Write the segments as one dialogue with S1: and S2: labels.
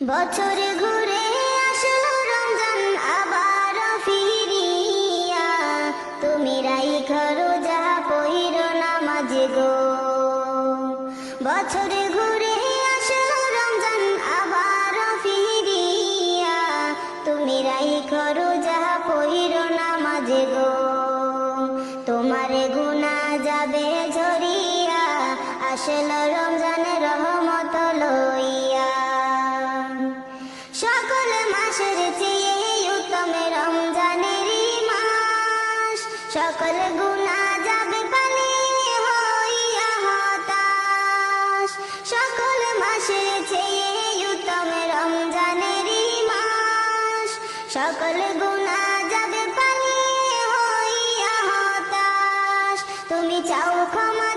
S1: বছর ঘুরে আসলো রমজান, আবার ফিরিয়া। তুমি রাই খরো যা পইর নামাজ গো। বছর ঘুরে আসলো রমজান, আবার ফিরিয়া। তুমি রাই খরো যা পইর নামাজ গো। তোমারে গুনা যাবে ঝরিয়া। আসলো রমজান রহমত মাসের চেয়ে উত্তম রমজানের মাস, সকল গুণা যাবে পানি হইয়া হতাশ সকল মাসের চেয়ে উত্তম রমজানের মাস, সকল গুণা যাবে পানি হইয়া হতাশ তুমি চাও ক্ষমা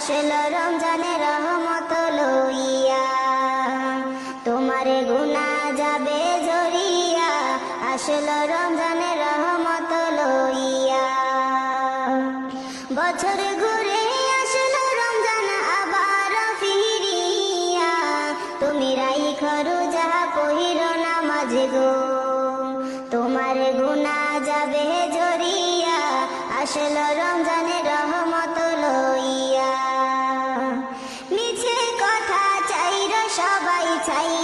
S1: আসল রমজানের রহমত লইয়া। তোমারে গুনা যাবে ঝরিয়া আসল রমজানের রহমত লইয়া। বছর ঘুরে আসলো রমজান আবার ফিরিয়া। তুমি রাই খরু যাহা পহির নামাজ গো। তোমার গুনা যাবে ঝরিয়া আসলো রমজানের রহমত tight.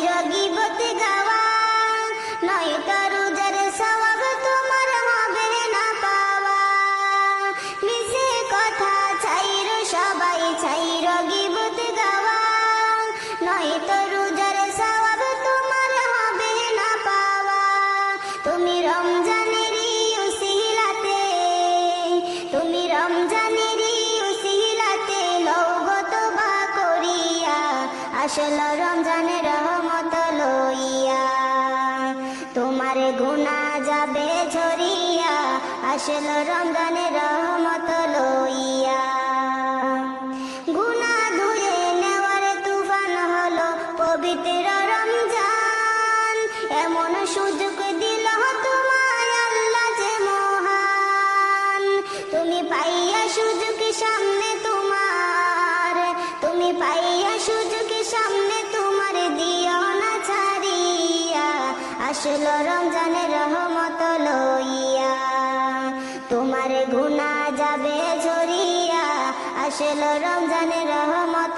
S1: আসল রমজানের রহমত লইয়া। তোমার গুণা যাবে ঝরিয়া। আসল রমজানের রহমত লইয়া। গুণা ধুয়ে নেওয়ার তুফান হলো পবিত্র রমজান। এমন সুযোগ দিল তোমায় আল্লাহ যে মহান। তুমি পাইয়া সুযোগ সামনে আসলো রমজানের রহমত লইয়া। তোমার গুণা যাবে ঝরিয়া। আসলো রমজানের রহমত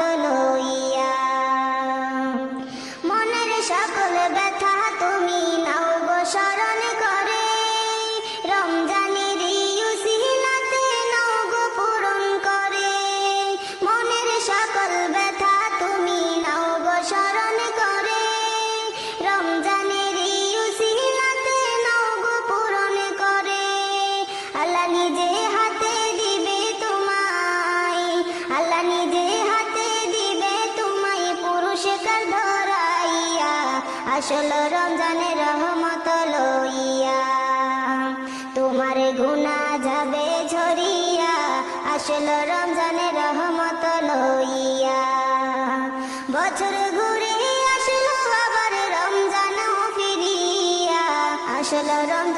S1: আসল রমজানে রহমত লইয়া। তোমার গুণা যাবে ঝরিয়া, আসল রমজানে রহমত লইয়া। বছর ঘুরে আসল আবার রমজান ফিরিয়া, আসল রমজানের